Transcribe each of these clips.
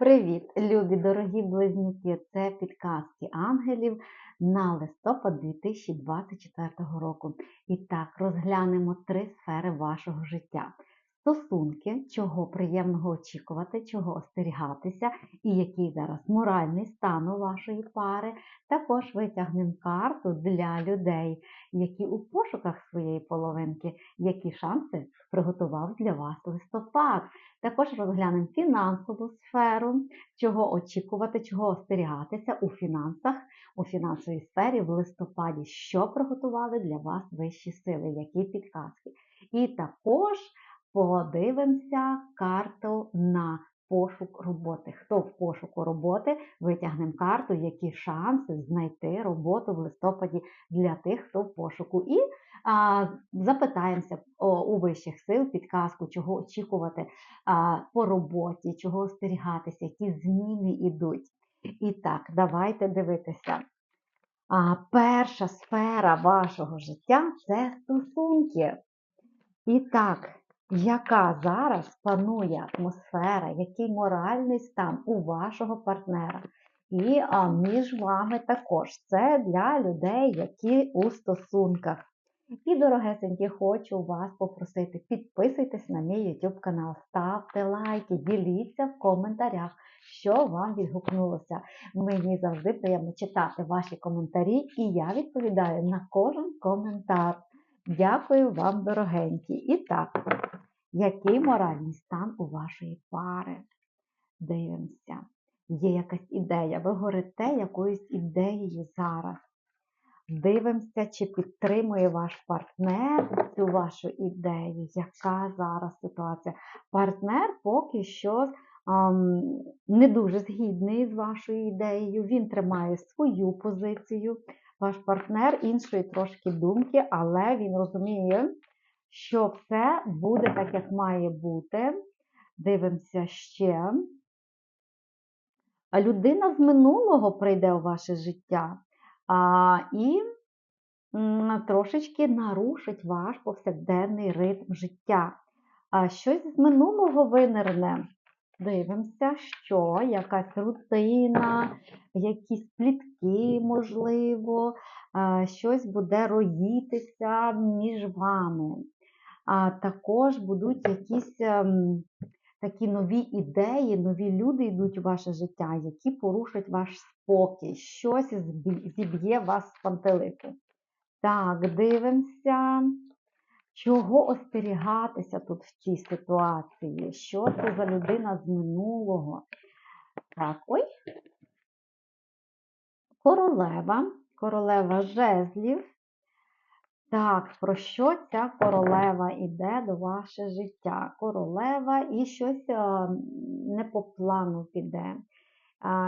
Привіт, любі дорогі близнюки! Це підказки ангелів на листопад 2024 року. І так, розглянемо три сфери вашого життя: стосунки, чого приємного очікувати, чого остерігатися, і який зараз моральний стан у вашої пари. Також витягнемо карту для людей, які у пошуках своєї половинки, які шанси приготував для вас листопад. Також розглянемо фінансову сферу, чого очікувати, чого остерігатися у фінансах, у фінансовій сфері в листопаді, що приготували для вас вищі сили, які підказки. І також подивимося карту на пошук роботи. Хто в пошуку роботи, витягнемо карту, які шанси знайти роботу в листопаді для тих, хто в пошуку. І а, запитаємося у вищих сил підказку, чого очікувати а, по роботі, чого остерігатися, які зміни йдуть. І так, давайте дивитися. А, перша сфера вашого життя це стосунки. І так, яка зараз панує атмосфера, який моральний стан у вашого партнера? І а, між вами також. Це для людей, які у стосунках. І, дорогесенькі, хочу вас попросити, підписуйтесь на мій YouTube канал, ставте лайки, діліться в коментарях, що вам відгукнулося. Мені завжди приємно читати ваші коментарі, і я відповідаю на кожен коментар. Дякую вам, дорогенькі. І так, який моральний стан у вашої пари? Дивимося. Є якась ідея. Ви горите якоюсь ідеєю зараз. Дивимося, чи підтримує ваш партнер цю вашу ідею. Яка зараз ситуація? Партнер поки що ам, не дуже згідний з вашою ідеєю. Він тримає свою позицію. Ваш партнер іншої трошки думки, але він розуміє, що все буде так, як має бути. Дивимося ще. А людина з минулого прийде у ваше життя а, і трошечки нарушить ваш повсякденний ритм життя. А щось з минулого винерне. Дивимося, що якась рутина, якісь плітки, можливо, щось буде роїтися між вами. А також будуть якісь ем, такі нові ідеї, нові люди йдуть у ваше життя, які порушать ваш спокій, щось зіб'є вас з пантелику. Так, дивимося. Чого остерігатися тут в цій ситуації? Що це за людина з минулого? Так, ой. Королева, королева жезлів. Так, про що ця королева йде до ваше життя? Королева і щось а, не по плану піде,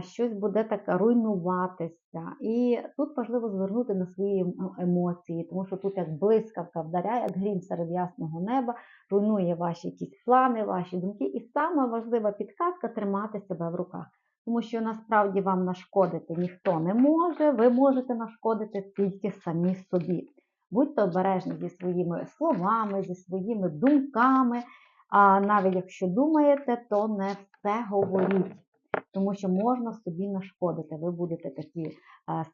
щось буде так руйнуватися. І тут важливо звернути на свої ем- емоції, тому що тут як блискавка вдаряє, як грім серед ясного неба, руйнує ваші якісь плани, ваші думки. І саме важлива підказка тримати себе в руках. Тому що насправді вам нашкодити ніхто не може, ви можете нашкодити тільки самі собі. Будьте обережні зі своїми словами, зі своїми думками. А навіть якщо думаєте, то не все говоріть, тому що можна собі нашкодити. Ви будете такі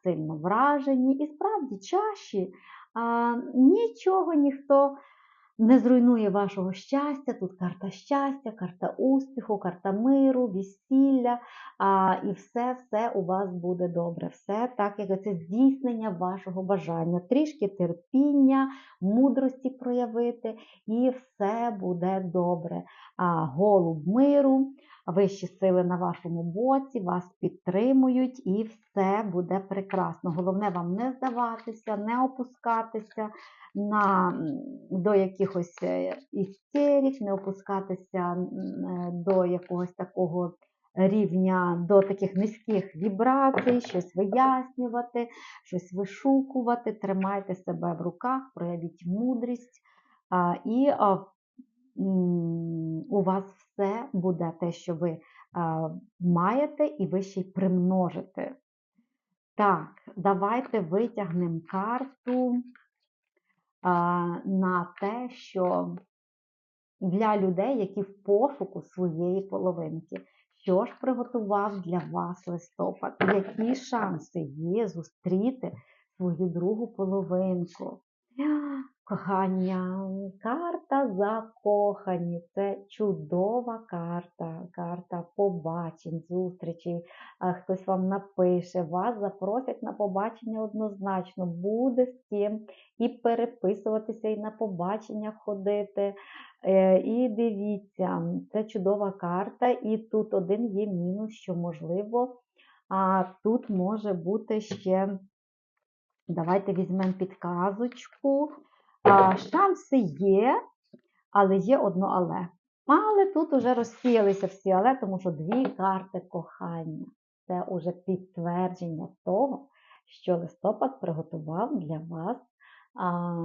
сильно вражені, і справді чаші нічого ніхто не зруйнує вашого щастя. Тут карта щастя, карта успіху, карта миру, весілля, а, і все, все у вас буде добре. Все так, як це здійснення вашого бажання, трішки терпіння, мудрості проявити, і все буде добре. А, голуб миру, вищі сили на вашому боці, вас підтримують, і все буде прекрасно. Головне вам не здаватися, не опускатися на, до якихось е, істерик, не опускатися е, до якогось такого рівня, до таких низьких вібрацій, щось вияснювати, щось вишукувати. Тримайте себе в руках, проявіть мудрість, і у вас все буде те, що ви маєте, і ви ще й примножите. Так, давайте витягнемо карту на те, що для людей, які в пошуку своєї половинки, Що ж приготував для вас листопад? Які шанси є зустріти свою другу половинку? Кохання, карта закохані. Це чудова карта, карта побачень, зустрічей. Хтось вам напише, вас запросять на побачення однозначно, буде з ким і переписуватися, і на побачення ходити. Е, І дивіться, це чудова карта, і тут один є мінус, що можливо, тут може бути ще. Давайте візьмемо підказочку. А, Шанси є, але є одно але. Але тут вже розсіялися всі але, тому що дві карти кохання. Це уже підтвердження того, що листопад приготував для вас а,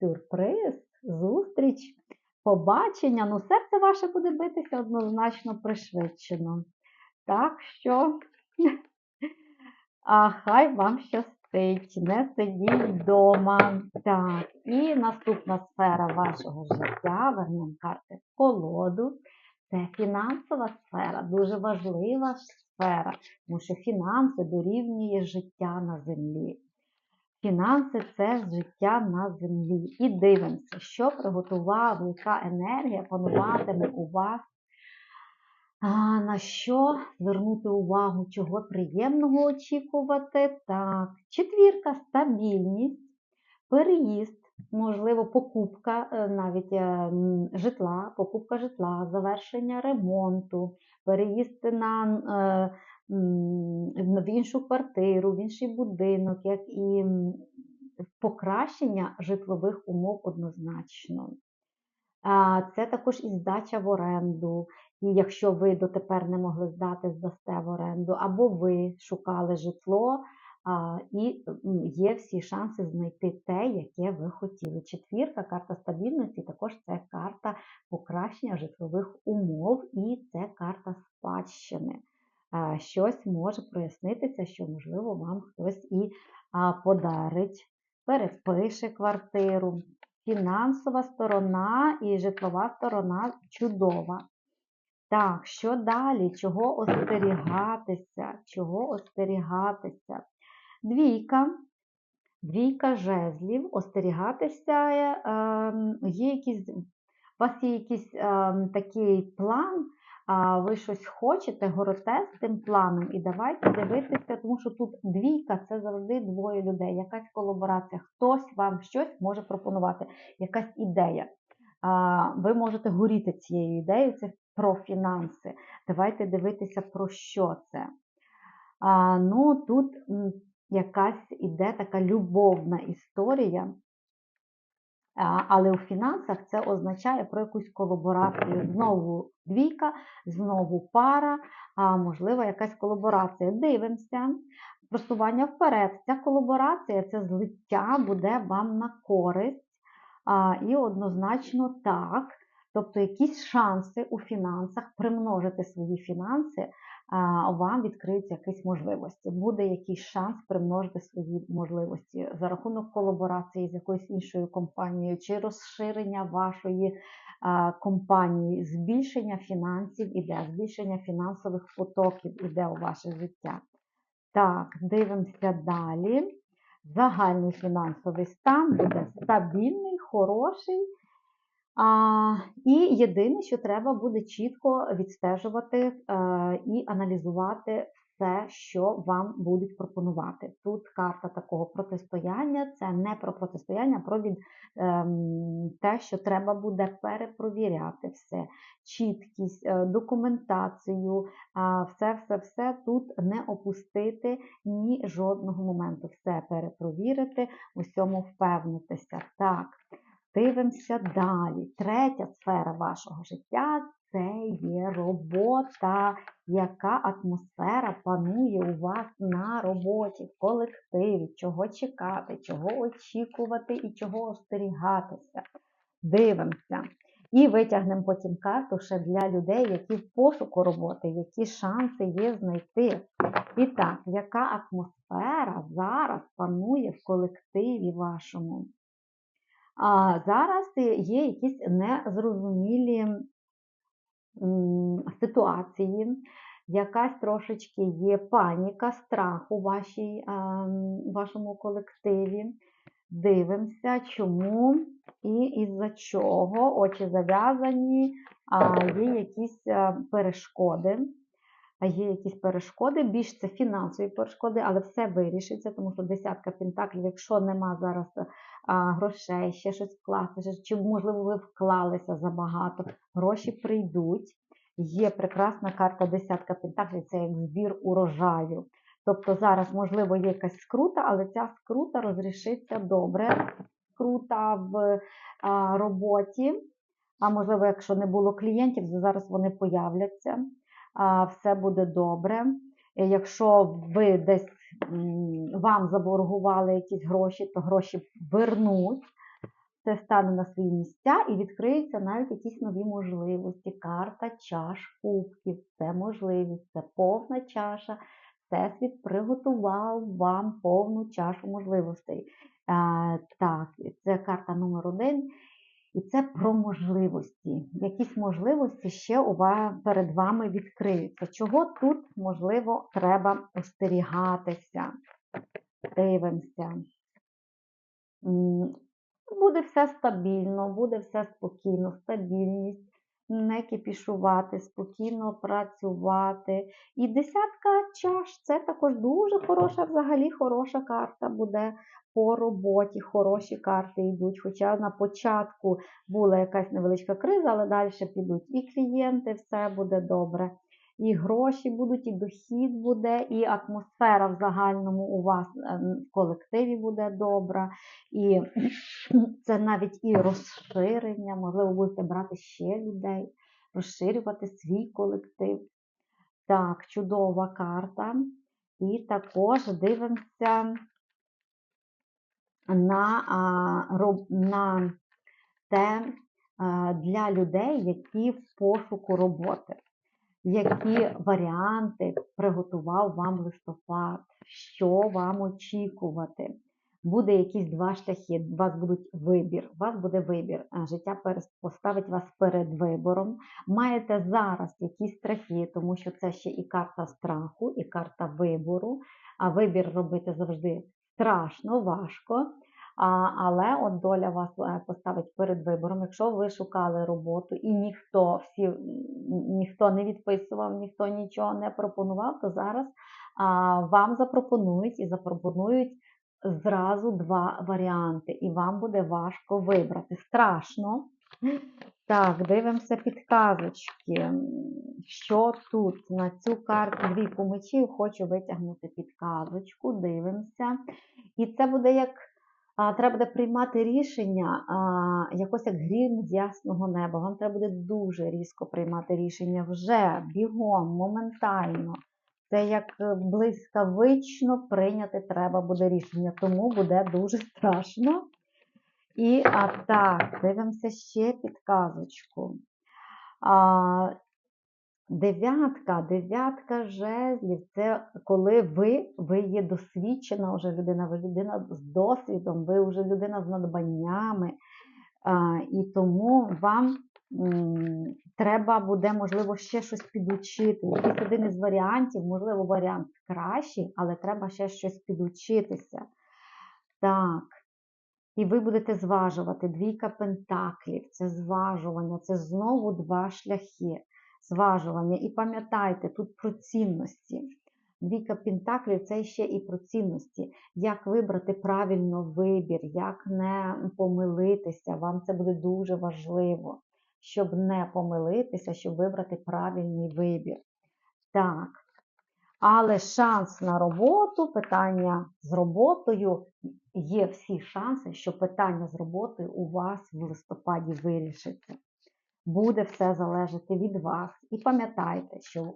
сюрприз, зустріч, побачення. Ну, серце ваше буде битися однозначно пришвидшено. Так що, а хай вам щастить не сидіть вдома. Так, і наступна сфера вашого життя, вернемо карти в колоду. Це фінансова сфера, дуже важлива сфера, тому що фінанси дорівнює життя на землі. Фінанси це життя на землі. І дивимося, що приготував, яка енергія пануватиме у вас на що звернути увагу, чого приємного очікувати? Так, четвірка стабільність, переїзд, можливо, покупка е, навіть е, житла, покупка житла, завершення ремонту, переїзд на, е, в іншу квартиру, в інший будинок, як і покращення житлових умов однозначно. Це також і здача в оренду, і якщо ви дотепер не могли здати, здасте в оренду, або ви шукали житло, і є всі шанси знайти те, яке ви хотіли. Четвірка, карта стабільності, також це карта покращення житлових умов, і це карта спадщини. Щось може прояснитися, що, можливо, вам хтось і подарить, перепише квартиру. Фінансова сторона і житлова сторона чудова. Так, що далі? Чого остерігатися? Чого остерігатися? Двійка. Двійка жезлів, остерігатися, е, є якісь, у вас є якийсь е, такий план, ви щось хочете, горите з тим планом, і давайте дивитися, тому що тут двійка це завжди двоє людей, якась колаборація, хтось вам щось може пропонувати, якась ідея. Ви можете горіти цією ідеєю, це про фінанси. Давайте дивитися, про що це. А, Ну, тут якась іде така любовна історія. Але у фінансах це означає про якусь колаборацію. Знову двійка, знову пара, а можливо, якась колаборація. Дивимося, просування вперед. Ця колаборація, це злиття буде вам на користь. І однозначно так. Тобто якісь шанси у фінансах, примножити свої фінанси, вам відкриються якісь можливості. Буде якийсь шанс примножити свої можливості за рахунок колаборації з якоюсь іншою компанією, чи розширення вашої компанії, збільшення фінансів іде, збільшення фінансових потоків іде у ваше життя. Так, дивимося далі. Загальний фінансовий стан буде стабільний, хороший. А, І єдине, що треба буде чітко відстежувати е, і аналізувати все, що вам будуть пропонувати. Тут карта такого протистояння це не про протистояння, а про від, е, те, що треба буде перепровіряти все, чіткість, е, документацію, все-все-все тут не опустити ні жодного моменту. Все перепровірити, усьому впевнитися. Так. Дивимося далі. Третя сфера вашого життя це є робота, яка атмосфера панує у вас на роботі, в колективі, чого чекати, чого очікувати і чого остерігатися. Дивимося. І витягнемо потім карту ще для людей, які в пошуку роботи, які шанси є знайти. І так, яка атмосфера зараз панує в колективі вашому? А зараз є якісь незрозумілі ситуації, якась трошечки є паніка, страх у вашій, вашому колективі. Дивимося, чому і із-за чого очі зав'язані, є якісь е, перешкоди. Є якісь перешкоди, більш це фінансові перешкоди, але все вирішиться, тому що десятка пентаклів, якщо нема зараз грошей, ще щось вкласти, чи можливо ви вклалися забагато, гроші прийдуть. Є прекрасна карта десятка пентаклів, це як збір урожаю. Тобто зараз, можливо, є якась скрута, але ця скрута розрішиться добре. Скрута в а, роботі. А можливо, якщо не було клієнтів, то зараз вони появляться. А, все буде добре. Якщо ви десь вам заборгували якісь гроші, то гроші вернуть. Це стане на свої місця і відкриються навіть якісь нові можливості. Карта чаш кубків це можливість, це повна чаша. Всесвіт приготував вам повну чашу можливостей. Е, так, це карта номер один. І це про можливості. Якісь можливості ще у вас, перед вами відкриються. Чого тут, можливо, треба остерігатися? Дивимося. Буде все стабільно, буде все спокійно, стабільність, не кипішувати, спокійно працювати. І десятка чаш це також дуже хороша, взагалі хороша карта буде по роботі. Хороші карти йдуть. Хоча на початку була якась невеличка криза, але далі підуть і клієнти, все буде добре. І гроші будуть, і дохід буде, і атмосфера в загальному у вас е, в колективі буде добра. І це навіть і розширення, можливо, будете брати ще людей, розширювати свій колектив. Так, чудова карта. І також дивимося на, на те для людей, які в пошуку роботи. Які варіанти приготував вам листопад, що вам очікувати? Буде якісь два шляхи, у вас будуть вибір. У вас буде вибір. Життя поставить вас перед вибором. Маєте зараз якісь страхи, тому що це ще і карта страху, і карта вибору. А вибір робити завжди страшно, важко. Але от доля вас е, поставить перед вибором. Якщо ви шукали роботу і ніхто всі ніхто не відписував, ніхто нічого не пропонував, то зараз вам запропонують і запропонують зразу два варіанти, і вам буде важко вибрати. Страшно. Так, дивимося підказочки. Що тут на цю карту двійку мечів хочу витягнути підказочку, дивимося. І це буде як а, треба буде приймати рішення, а, якось як грім з ясного неба. Вам треба буде дуже різко приймати рішення вже, бігом, моментально. Це як е, блискавично прийняти треба буде рішення, тому буде дуже страшно. І а так, дивимося ще підказочку. А, дев'ятка, дев'ятка жезлів це коли ви, ви є досвідчена вже людина, ви людина з досвідом, ви вже людина з надбаннями. А, і тому вам м, треба буде, можливо, ще щось підучити. Якийсь один із варіантів, можливо, варіант кращий, але треба ще щось підучитися. Так. І ви будете зважувати двійка пентаклів, це зважування, це знову два шляхи зважування. І пам'ятайте, тут про цінності. Двійка пентаклів це ще і про цінності. Як вибрати правильно вибір, як не помилитися. Вам це буде дуже важливо, щоб не помилитися, щоб вибрати правильний вибір. Так. Але шанс на роботу, питання з роботою, є всі шанси, що питання з роботою у вас в листопаді вирішиться. Буде все залежати від вас. І пам'ятайте, що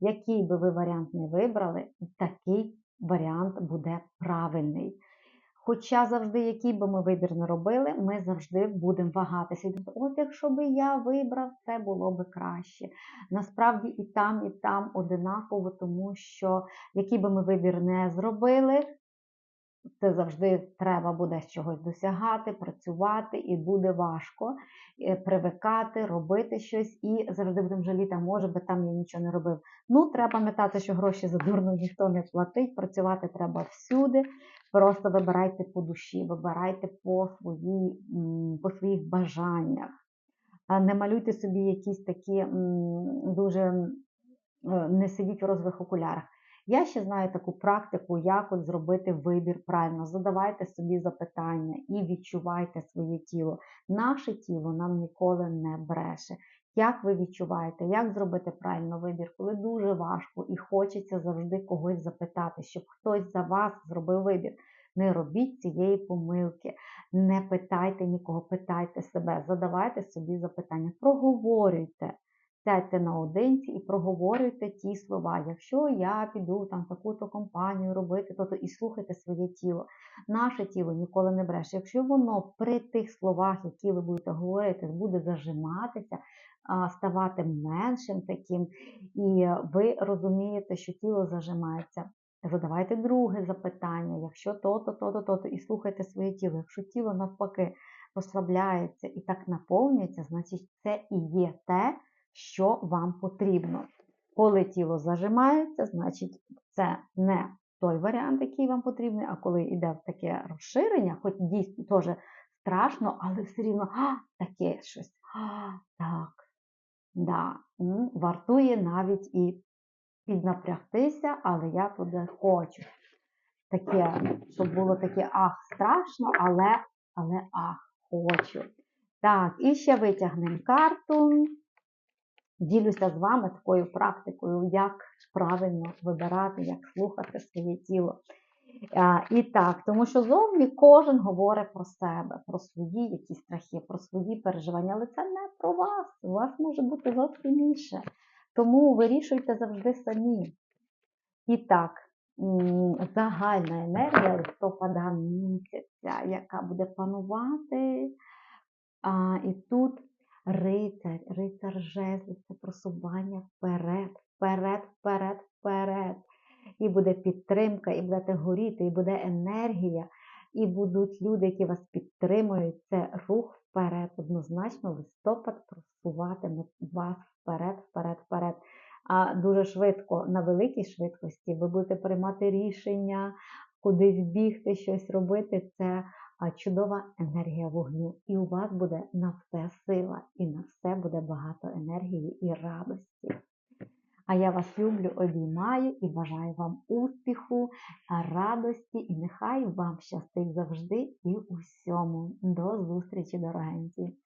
який би ви варіант не вибрали, такий варіант буде правильний. Хоча завжди, який би ми вибір не робили, ми завжди будемо вагатися. От якщо би я вибрав, це було би краще. Насправді і там, і там одинаково, тому що який би ми вибір не зробили, це завжди треба буде з чогось досягати, працювати, і буде важко е, привикати, робити щось, і завжди будемо жаліти, а може би там я нічого не робив. Ну, треба пам'ятати, що гроші за дурно ніхто не платить, працювати треба всюди. Просто вибирайте по душі, вибирайте по, свої, по своїх бажаннях. Не малюйте собі якісь такі дуже е, не сидіть в розових окулярах. Я ще знаю таку практику, як от зробити вибір правильно. Задавайте собі запитання і відчувайте своє тіло. Наше тіло нам ніколи не бреше. Як ви відчуваєте, як зробити правильно вибір, коли дуже важко і хочеться завжди когось запитати, щоб хтось за вас зробив вибір. Не робіть цієї помилки, не питайте нікого, питайте себе, задавайте собі запитання, проговорюйте. Сядьте наодинці і проговорюйте ті слова. Якщо я піду там таку-то компанію робити, то, то і слухайте своє тіло. Наше тіло ніколи не бреше. Якщо воно при тих словах, які ви будете говорити, буде зажиматися, ставати меншим таким, і ви розумієте, що тіло зажимається. Задавайте друге запитання, якщо то-то, то-то, то-то, і слухайте своє тіло. Якщо тіло навпаки розслабляється і так наповнюється, значить це і є те, що вам потрібно. Коли тіло зажимається, значить це не той варіант, який вам потрібний, а коли йде в таке розширення, хоч дійсно теж страшно, але все рівно а, таке щось. А, так, да, м, вартує навіть і піднапрягтися, але я туди хочу. Таке, щоб було таке ах, страшно, але, але ах, хочу. Так, і ще витягнемо карту. Ділюся з вами такою практикою, як правильно вибирати, як слухати своє тіло. І так, тому що зовні кожен говорить про себе, про свої якісь страхи, про свої переживання, але це не про вас. У вас може бути зовсім інше. Тому вирішуйте завжди самі. І так, загальна енергія листопада місяця, яка буде панувати. А, І тут рицар, рицар жезлів, це просування вперед, вперед, вперед, вперед. І буде підтримка, і будете горіти, і буде енергія, і будуть люди, які вас підтримують. Це рух вперед. Однозначно, листопад просуватиме вас вперед, вперед, вперед. А дуже швидко, на великій швидкості, ви будете приймати рішення, кудись бігти, щось робити. Це чудова енергія вогню. І у вас буде на все сила, і на все буде багато енергії і радості. А я вас люблю, обіймаю і бажаю вам успіху, радості, і нехай вам щастить завжди і усьому. До зустрічі, дорогенькі!